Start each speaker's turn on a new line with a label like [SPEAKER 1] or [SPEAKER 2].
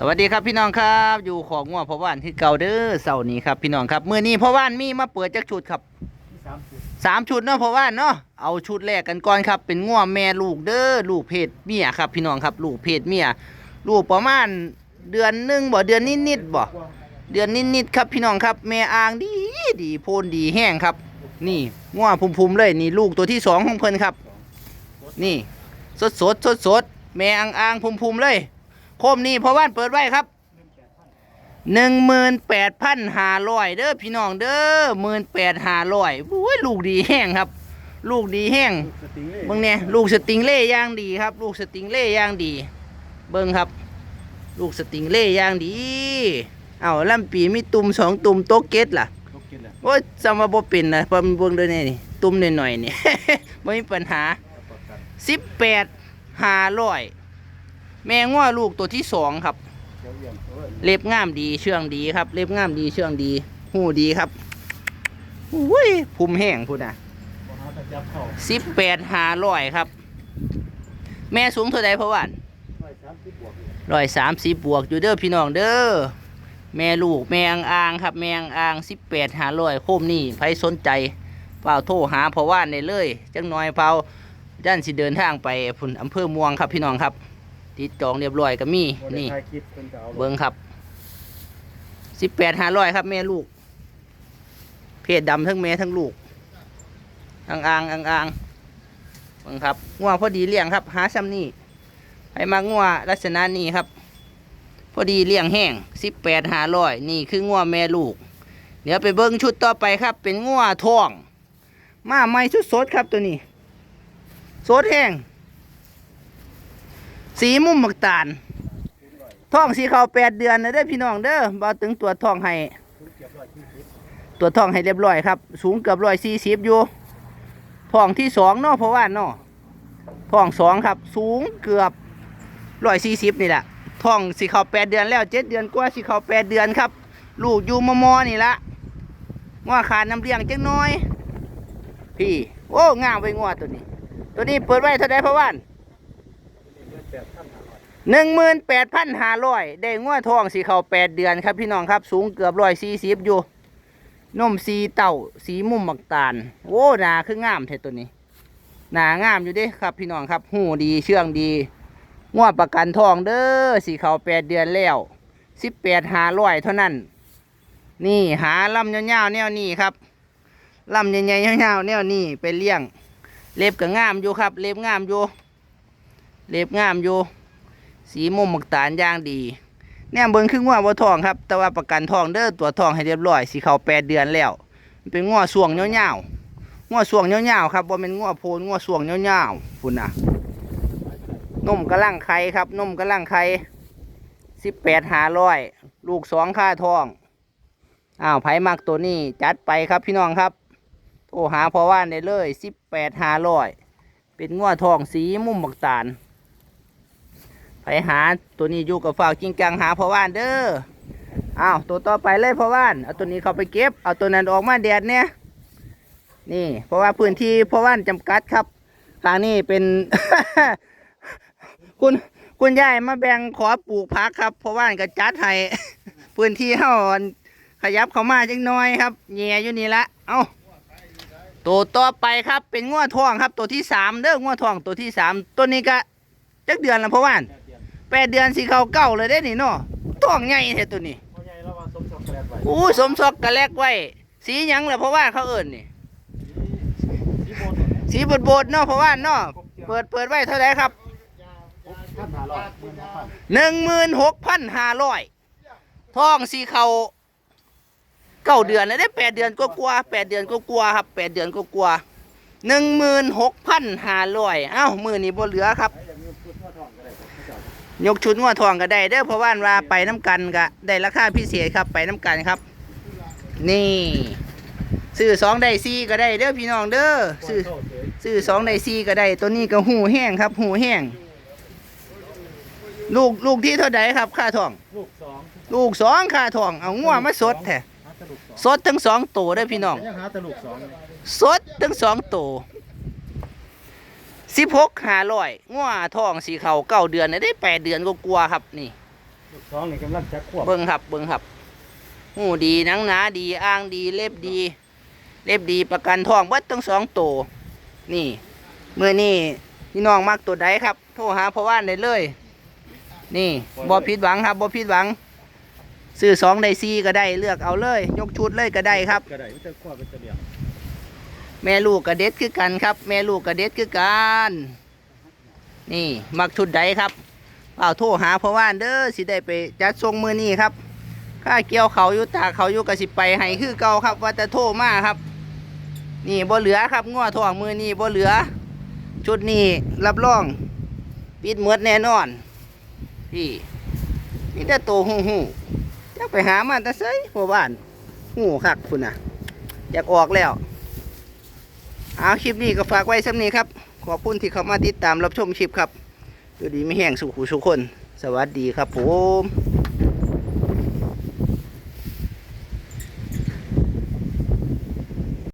[SPEAKER 1] สวัสดีครับพี่น้องครับอยู่ของงัวพ่อว่านที่เก่าเด้อเสาร์นี้ครับพี่น้องครับมื้อนี้พ่อว่านมีมาเปิดจักชุดครับ
[SPEAKER 2] สาม
[SPEAKER 1] ชุดเนาะพ่อว่านเนาะเอาชุดแรกกันก่อนครับ เป็นงัวแม่ลูกเด้อลูกเพศเมียครับ พี่น้องครับลูกเพศเมียลูกประมาณเดือนหนึ่งบ่เดือนนิดๆบ่เดือนนิดๆครับพี่น้องครับ แม่อ่างดีดีโพนดีแห้งครับ นี่งัวพุ่มๆเลยนี่ลูกตัวที่สองของเพิ่นครับ นี่สดสดสดสดๆแม่อ่างอ่างพุ่มๆเลย คมนี่พ่อว่านเปิดไว้ครับหนึ่งหมื่นแปดพันห้าร้อยเด้อพี่น้องเด้อหมื่นแปดห้าร้อยโอ้ยลูกดีแห้งครับ ลูกดีแห้ง
[SPEAKER 2] สติงเล่
[SPEAKER 1] เบิ่งเนี่ยลูกสติงเล่ย่างดีครับ ลูกสติงเล่ย่างดี เบิ่งครับ ลูกสติงเล่ย่างดีเอาลำปีมีตุ่มสองตุ่มโต๊ะเก็ตล่ะ
[SPEAKER 2] ตกกินแหละ
[SPEAKER 1] โอ้ยจำว่าบ่เป็นนะเพอมันเบิ่งด้วยนี่นี่ตุ่มหน่อยๆนี่ไม่มีปัญหา
[SPEAKER 2] ประกัน
[SPEAKER 1] สิบแปดห้าร้อย แม่ง้อลูกตัวที่สองครับ
[SPEAKER 2] เล็
[SPEAKER 1] บง่ามดีเชื่องดีครับ เล็บง่ามดีเชื่องดี หูดีครับอุ้ยภูมิแห้งพูดนะ
[SPEAKER 2] บ่ะ
[SPEAKER 1] สิบแปดหาร้อยครับ แม่สูงเท่าใดเพราะว่า
[SPEAKER 2] ร้อยสามสิบวกอยู่
[SPEAKER 1] ร้อยสามสิบบวกอยู่เด้อพี่น้องเด้อแม่ลูกแม่อังอางครับ แม่อังอางสิบแปดหาร้อยโคมนี่ใครสนใจเฝ้าโทรหาเพราะว่าได้เลย จังน้อยเฝ้าด้านสิเดินทางไปพุ่นอำเภอม่วงครับพี่น้องครับ ติดจองเรียบร้อยก็มี
[SPEAKER 2] บ่ได้
[SPEAKER 1] นี่
[SPEAKER 2] ถ่ายคลิปเพิ่นก็เอา
[SPEAKER 1] เบิ้งครับสิบแปดห้าร้อยครับ แม่ลูก เพศดำทั้งแม่ทั้งลูกอ่างอ่างอ่างอ่างเบิ้งครับงัวพอดีเลี้ยงครับ หาซ้ำนี่ให้มางัวลักษณะนี้ครับ พอดีเลี้ยงแห้งสิบแปดห้าร้อยนี่คืองัวแม่ลูก เดี๋ยวไปเบิ้งชุดต่อไปครับ เป็นงัวทอง มาใหม่ชุดสดครับตัวนี้สดแห้ง สีมุมหมักตาลท้องสีขาวแปดเดือนนะเด้อพี่น้องเด้อบ่าถึงตรวท้องให้ตรวท้องให้เรียบร้อยครับ สูงเกือบร้อยสี่สิบอยู่ท้องที่สองเนาะเพราะว่าเนาะท้องสองครับ สูงเกือบร้อยสี่สิบนี่แหละท้องสีขาวแปดเดือนแล้วเจ็ดเดือนกว่าสีขาวแปดเดือนครับ ลูกอยู่มมอนี่ละง้อขาดน้ำเลี้ยงจังน้อย พี่ โอ้งามไปง้อตัวนี้ ตัวนี้เปิดไว้เท่าไดเพระว่า
[SPEAKER 2] น
[SPEAKER 1] หนึ่งหมื่นแปดพันห้าร้อยได้งวดทองสีเขาแปดเดือนครับพี่น้องครับ สูงเกือบร้อยสี่สิบอยู่นมสีเต่าสีมุมหมักตาลโอ้หนาคืองามเท่ตัวนี้หนางามอยู่เด้ครับพี่น้องครับ หูดีเชื่องดีงวดประกันทองเด้อสีเขาแปดเดือนแล้วสิบแปดห้าร้อยเท่านั้น นี่หาลำยาวๆแนวนี้ครับลำใหญ่ๆยาวๆแนวนี้ไปเลี้ยง เล็บก็งามอยู่ครับ เล็บงามอยู่ เล็บงามอยู่สีมุมหมักตาลย่างดีแนมเบิ้งคืองัวบ่ทองครับ แต่ว่าประกันทองเด้อตัวทองให้เรียบร้อยสีเขาแปดเดือนแล้ว เป็นงัวส่วงเงาวๆงัวส่วงเงาวๆครับบ่าเป็นงัวโพนงัวส่วงเงาวๆพุ่นะนมกระลังไข่ครับนมกระลังไข่สิบแปดหาร้อยลูกสองค่าทองอ้าวไผมักตัวนี้จัดไปครับพี่น้องครับโทรหาพ่อว่านได้เลยสิบแปดหาร้อยเป็นงัวทองสีมุมหมักตาล ไปหาตัวนี้อยู่กับฝากจริงจังหาพ่อว่านเด้ออ้าวตัวต่อไปเลยพ่อว่านเอาตัวนี้เข้าไปเก็บเอาตัวนั้นออกมาแดดเนี่ยนี่ เพราะว่าพื้นที่พ่อว่านจำกัดครับทางนี้เป็น คุณคุณยายมาแบ่งขอปลูกพักครับพ่อว่านก็จัดให้พื้นที่เฮานขยับเข้ามาจังน้อยครับแง่อยู่นี่ละเอาตัวต่อไปครับเป็นง้วทองครับ ตัวที่สามเด้อง้วทองตัวที่สามตัวนี้ก็จักเดือนและพ่อว่าน
[SPEAKER 2] แปดเดือน
[SPEAKER 1] สิเขาเก้าเลยได้นี่เนาะต้องใหญ่แท้ตัวนี้
[SPEAKER 2] พ่อใหญ่ระวังสมช็อกโกแลตไว้
[SPEAKER 1] อู้สมซอกกะแลกไว้ สีหยังล่ะเพราะว่าเขาเอิ้นนี่
[SPEAKER 2] สีโบน
[SPEAKER 1] สีบดๆเนาะเพราะว่าเนาะเปิดเปิดไว้เท่าไหร่ครับ
[SPEAKER 2] พันห้าร้อยหมื่นห้าพัน
[SPEAKER 1] หนึ่งหมื่นหกพันห้าร้อยทองสีเขาเก้าเดือนแล้วได้แปดเดือนก็กลัวาๆแปดเดือนก็กลัวาๆครับแปดเดือนก็กลัวหนึ่งหมื่นหกพันห้าร้อยเอ้ามือนี้บ่เหลือครับ
[SPEAKER 2] ยกชุดงั
[SPEAKER 1] วทองก็ได้เด้อเพราะว่าว่าไปน้ำกันก็ได้ราคาพิเศษครับไปน้ำกันครับ นี่ซื้อสองได้สี่ก็ได้เด้อพี่น้องเด้อซื้อซื้อสองได้สี่ก็ได้ ตัวนี้ก็หูแห้งครับ หูแห้งลูกลูกที่เท่าไดครับค่าทอง
[SPEAKER 2] ลูกสอง
[SPEAKER 1] ลูกสองค่าทองเอางัวมาสดแท้
[SPEAKER 2] ส
[SPEAKER 1] ดทั้งสองตัวเด้อพี่น้อง
[SPEAKER 2] สองเลย
[SPEAKER 1] สดทั้งสองตัว สิบหกห้าร้อยงัวทองสีเขาเก้าเดือนน่ะได้แปดเดือนก็กลัวาๆครับนี่
[SPEAKER 2] ลูกสองนี่กำลังจะควบ
[SPEAKER 1] เบิ้งครับเบิ้งครับหูดีหนังหนาดีอ้างดีเล็บดี เล็บดีประกันทองเบิดทั้งสองตัวนี่เมื่อนี่พี่น้องมักตัวใดครับ โทรหาพ่อว่านได้เลย นี่บ่ผิดหวังครับบ่ผิดหวังซื้อสองได้สี่ก็ได้เลือกเอาเลย ยกชุดเลยก็ได้ครับ
[SPEAKER 2] ก็ได้มันจะควบเป็นตัวเดียว
[SPEAKER 1] แม่ลูกกระเด็ดคือกันครับ แม่ลูกกระเด็ดคือกัน นี่มักชุดใดครับเอาโทรหาพ่อว่านเด้อสิได้ไปจัดทรงมือนี่ครับข้าเกี่ยวเขาอยู่ตากเขาอยู่กสิไปให้คือเก่าครับ ว่าจะโทรมาครับ นี่บ่เหลือครับง้อทองมือนี่บ่เหลือ ชุดนี้รับรอง ปิดหมดแน่นอนพี่นี่แต่โตหูหูจะไปหามาแต่ไสพ่อบ้านหูคักคุณนะอยากออกแล้ว เอาคลิปนี้ก็ฝากไว้สำนี้ครับ ขอบคุณที่เข้ามาติดตามรับชมคลิปครับ อยู่ดีไม่แห้งสุขุสุขคน สวัสดีครับผม